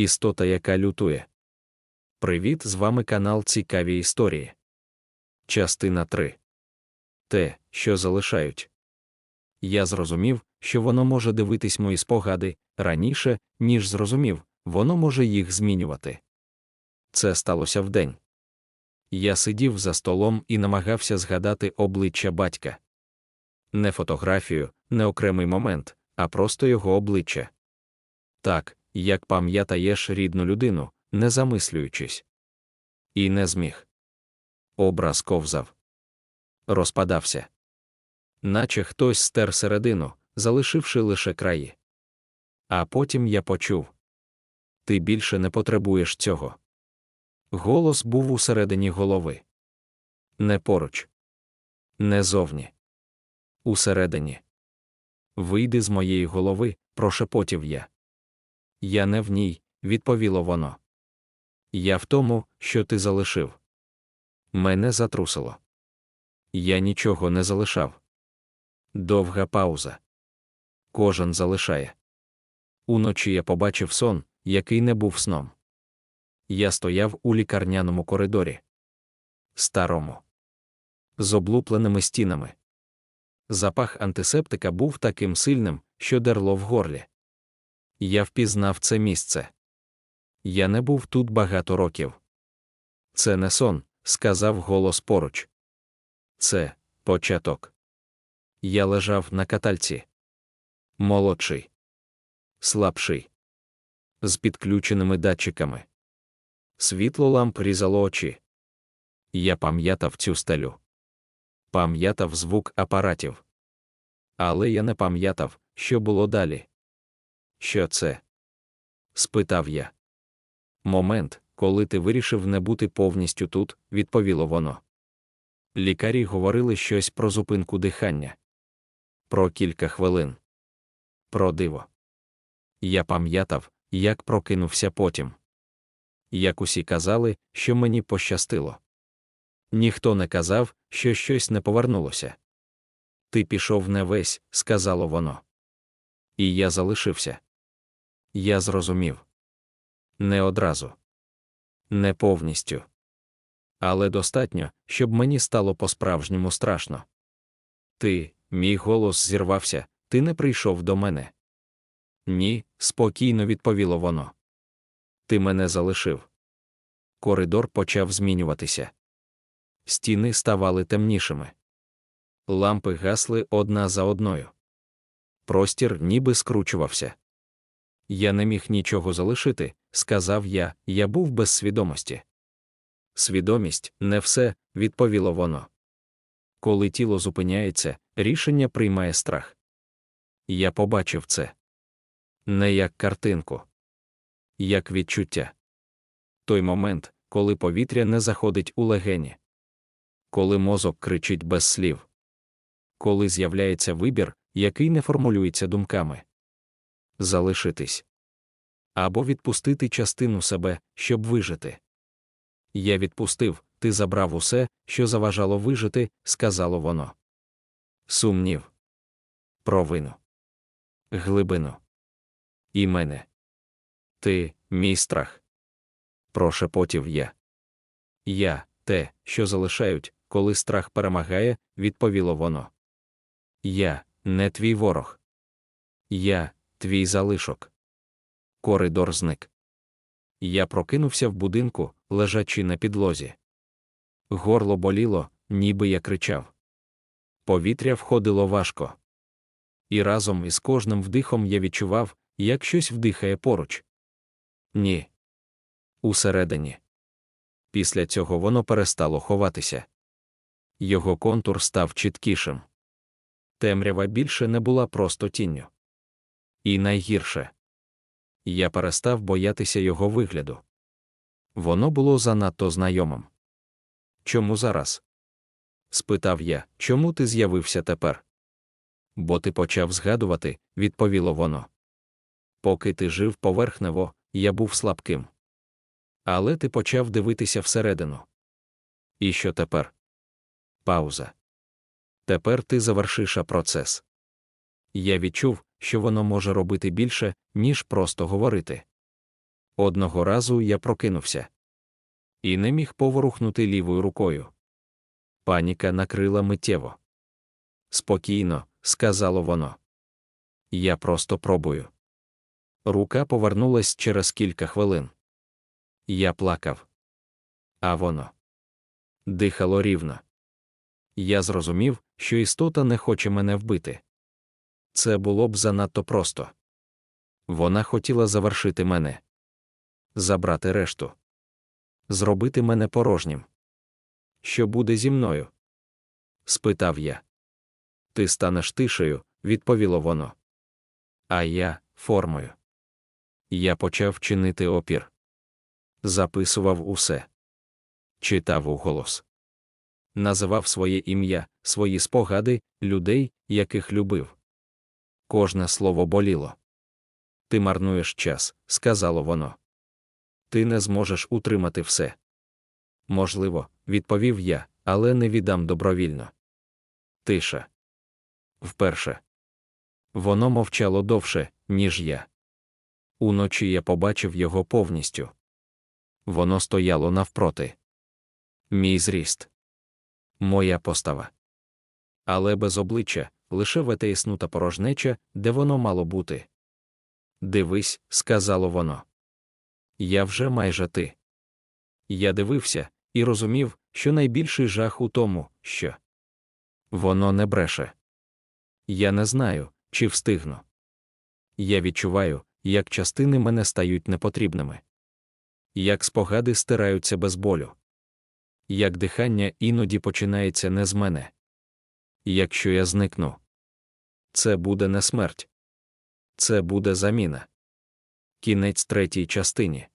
Істота, яка лютує. Привіт, з вами канал Цікаві Історії. Частина 3. Те, що залишають. Я зрозумів, що воно може дивитись мої спогади раніше, ніж зрозумів, воно може їх змінювати. Це сталося вдень. Я сидів за столом і намагався згадати обличчя батька. Не фотографію, не окремий момент, а просто його обличчя. Так, як пам'ятаєш рідну людину, не замислюючись. І не зміг. Образ ковзав. Розпадався. Наче хтось стер середину, залишивши лише краї. А потім я почув ти більше не потребуєш цього. Голос був усередині голови. Не поруч. Не зовні. Усередині. Вийди з моєї голови, прошепотів я. Я не в ній, відповіло воно. Я в тому, що ти залишив. Мене затрусило. Я нічого не залишав. Довга пауза. Кожен залишає. Уночі я побачив сон, який не був сном. Я стояв у лікарняному коридорі. Старому. З облупленими стінами. Запах антисептика був таким сильним, що дерло в горлі. Я впізнав це місце. Я не був тут багато років. Це не сон, сказав голос поруч. Це початок. Я лежав на катальці. Молодший, слабший, з підключеними датчиками. Світло ламп різало очі. Я пам'ятав цю стелю. Пам'ятав звук апаратів. Але я не пам'ятав, що було далі. Що це? спитав я. Момент, коли ти вирішив не бути повністю тут, відповіло воно. Лікарі говорили щось про зупинку дихання. Про кілька хвилин. Про диво. Я пам'ятав, як прокинувся потім. Як усі казали, що мені пощастило. Ніхто не казав, що щось не повернулося. Ти пішов не весь, сказало воно. І я залишився. Я зрозумів. Не одразу. Не повністю. Але достатньо, щоб мені стало по-справжньому страшно. Ти, мій голос зірвався, ти не прийшов до мене. Ні, спокійно відповіло воно. Ти мене залишив. Коридор почав змінюватися. Стіни ставали темнішими. Лампи гасли одна за одною. Простір ніби скручувався. Я не міг нічого залишити, сказав я, я був без свідомості. Свідомість не все, відповіло воно. Коли тіло зупиняється, рішення приймає страх. Я побачив це не як картинку, як відчуття. Той момент, коли повітря не заходить у легені, коли мозок кричить без слів, коли з'являється вибір, який не формулюється думками залишитись або відпустити частину себе, щоб вижити. Я відпустив, ти забрав усе, що заважало вижити, сказало воно. Сумнів. Провину. Глибину. І мене. Ти, мій страх. Прошепотів я. Я, те, що залишають, коли страх перемагає, відповіло воно. Я не твій ворог. Я твій залишок. Коридор зник. Я прокинувся в будинку, лежачи на підлозі. Горло боліло, ніби я кричав. Повітря входило важко. І разом із кожним вдихом я відчував, як щось вдихає поруч. Ні. Усередині. Після цього воно перестало ховатися. Його контур став чіткішим. Темрява більше не була просто тінню. І найгірше я перестав боятися його вигляду. Воно було занадто знайомим. Чому зараз? спитав я, чому ти з'явився тепер? Бо ти почав згадувати, відповіло воно. Поки ти жив поверхнево, я був слабким. Але ти почав дивитися всередину. І що тепер? Пауза. Тепер ти завершиш процес. Я відчув, що воно може робити більше, ніж просто говорити. Одного разу я прокинувся і не міг поворухнути лівою рукою. Паніка накрила миттєво. Спокійно, сказало воно. Я просто пробую. Рука повернулась через кілька хвилин. Я плакав. А воно дихало рівно. Я зрозумів, що істота не хоче мене вбити. Це було б занадто просто. Вона хотіла завершити мене, забрати решту, зробити мене порожнім. Що буде зі мною? спитав я. Ти станеш тишею, відповіло воно. А я формою. Я почав чинити опір. Записував усе, читав уголос, називав своє ім'я, свої спогади, людей, яких любив. Кожне слово боліло. Ти марнуєш час, сказало воно. Ти не зможеш утримати все. Можливо, відповів я, але не віддам добровільно. Тиша. Вперше. Воно мовчало довше, ніж я. Уночі я побачив його повністю. Воно стояло навпроти. Мій зріст. Моя постава. Але без обличчя, лише ветеїснута порожнеча, де воно мало бути. Дивись, сказало воно. Я вже майже ти. Я дивився і розумів, що найбільший жах у тому, що воно не бреше. Я не знаю, чи встигну. Я відчуваю, як частини мене стають непотрібними, як спогади стираються без болю, як дихання іноді починається не з мене. Якщо я зникну, це буде не смерть, це буде заміна. Кінець третій частині.